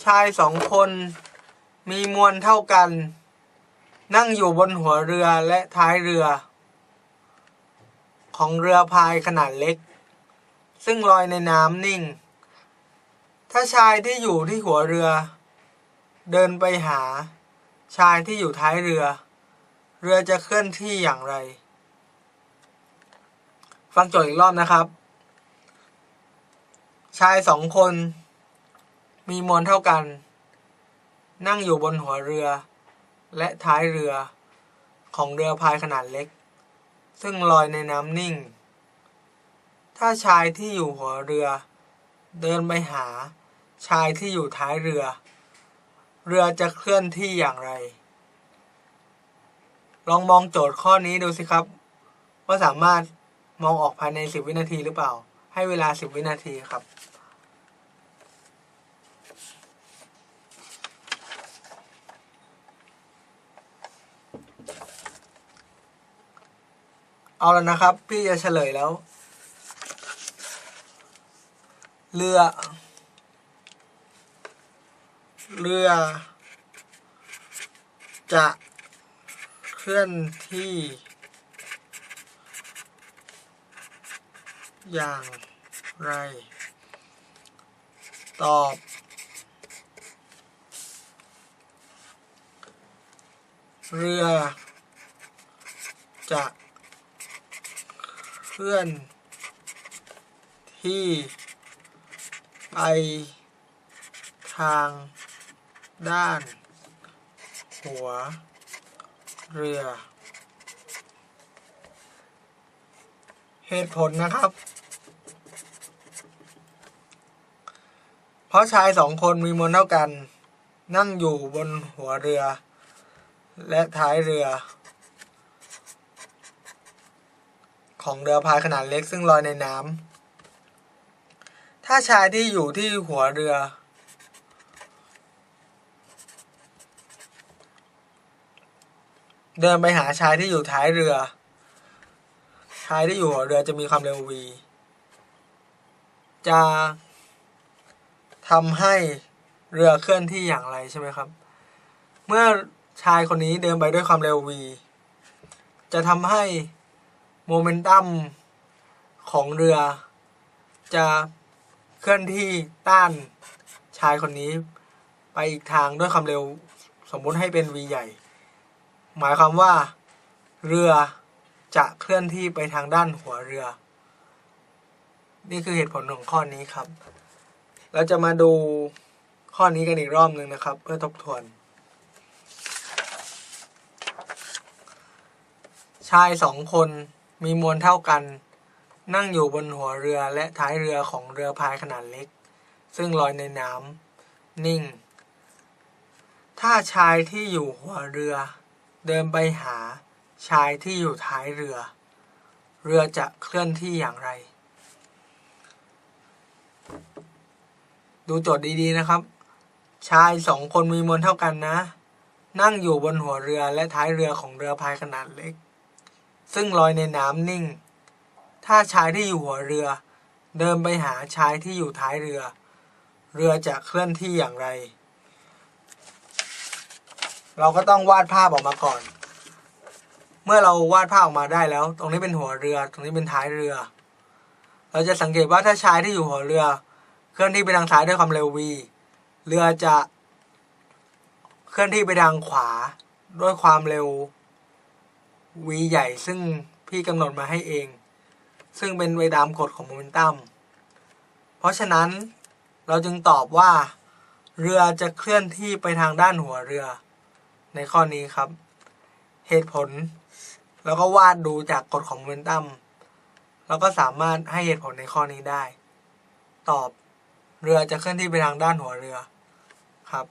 ชายสองคนมีมวลเท่ากัน นั่งอยู่บนหัวเรือและท้ายเรือ ของเรือพายขนาดเล็ก ซึ่งลอยในน้ำนิ่ง ถ้าชายที่อยู่ที่หัวเรือ เดินไปหา ชายที่อยู่ท้ายเรือ เรือจะเคลื่อนที่อย่างไร ฟังโจทย์อีกรอบนะครับ ชายสองคน มีมวลเท่ากัน นั่งอยู่บนหัวเรือ และท้ายเรือ ของเรือพายขนาดเล็ก ซึ่งลอยในน้ำนิ่ง ถ้าชายที่อยู่หัวเรือ เดินไปหาชายที่อยู่ท้ายเรือ เรือจะเคลื่อนที่อย่างไร ลองมองโจทย์ข้อนี้ดูสิครับ ว่าสามารถมองออกภายใน 10 วินาทีหรือเปล่า ให้เวลา 10 วินาทีครับ เอาแล้วนะครับ พี่จะเฉลยแล้ว เรือ เรือ จะเคลื่อนที่ อย่างไร ตอบ เรือ จะ เคลื่อนที่ไปทางด้านหัวเรือ เหตุผลนะครับ เพราะชายสองคนมีมวลเท่ากัน นั่งอยู่บนหัวเรือ และท้ายเรือ ของเรือพายขนาดเล็กซึ่งลอยในน้ำถ้าชายที่อยู่ที่หัวเรือ เดินไปหาชายที่อยู่ท้ายเรือ ชายที่อยู่หัวเรือจะมีความเร็ว v จะทำให้เรือเคลื่อนที่อย่างไรใช่ไหมครับ เมื่อชายคนนี้เดินไปด้วยความเร็ว v จะทำให้ โมเมนตัมของเรือ จะเคลื่อนที่ต้านชายคนนี้ ไปอีกทางด้วยความเร็วสมมุติให้เป็น v ใหญ่ หมายความว่า เรือจะเคลื่อนที่ไปทางด้านหัวเรือ นี่คือเหตุผลของข้อนี้ครับ เราจะมาดูข้อนี้กันอีกรอบหนึ่งนะครับ เพื่อทบทวน ชายสองคน มีมวลเท่ากัน นั่งอยู่บนหัวเรือและท้ายเรือของเรือพายขนาดเล็ก ซึ่งลอยในน้ำนิ่ง ถ้าชายที่อยู่หัวเรือ เดินไปหาชายที่อยู่ท้ายเรือ เรือจะเคลื่อนที่อย่างไร ดูโจทย์ดีๆนะครับ ชายสองคนมีมวลเท่ากันนะ นั่งอยู่บนหัวเรือและท้ายเรือของเรือพายขนาดเล็ก ซึ่งลอยในน้ำนิ่ง ถ้าชายที่อยู่หัวเรือ เดินไปหาชายที่อยู่ท้ายเรือ เรือจะเคลื่อนที่อย่างไร เราก็ต้องวาดภาพออกมาก่อน เมื่อเราวาดภาพออกมาได้แล้ว ตรงนี้เป็นหัวเรือ ตรงนี้เป็นท้ายเรือ เราจะสังเกตว่าถ้าชายที่อยู่หัวเรือ เคลื่อนที่ไปทางซ้ายด้วยความเร็ว v เรือจะเคลื่อนที่ไปทางขวาด้วยความเร็ว v ใหญ่ซึ่งพี่กำหนดมาให้เอง ซึ่งเป็นไปตามกฎของโมเมนตัมเพราะฉะนั้นเราจึงตอบว่า เรือจะเคลื่อนที่ไปทางด้านหัวเรือ ในข้อนี้ครับ เหตุผล แล้วก็วาดดูจากกฎของโมเมนตัมเราก็สามารถให้เหตุผลในข้อนี้ได้ ตอบเรือจะเคลื่อนที่ไปทางด้านหัวเรือครับ